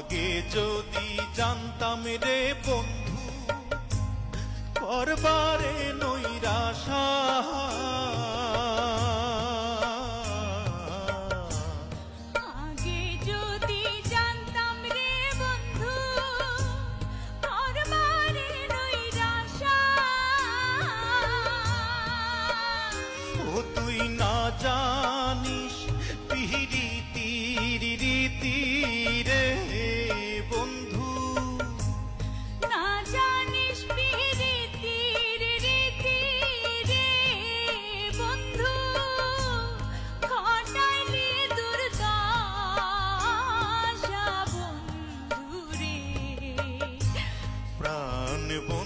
আগে যদি জানতাম রে বন্ধু করবারে নৈরাশা one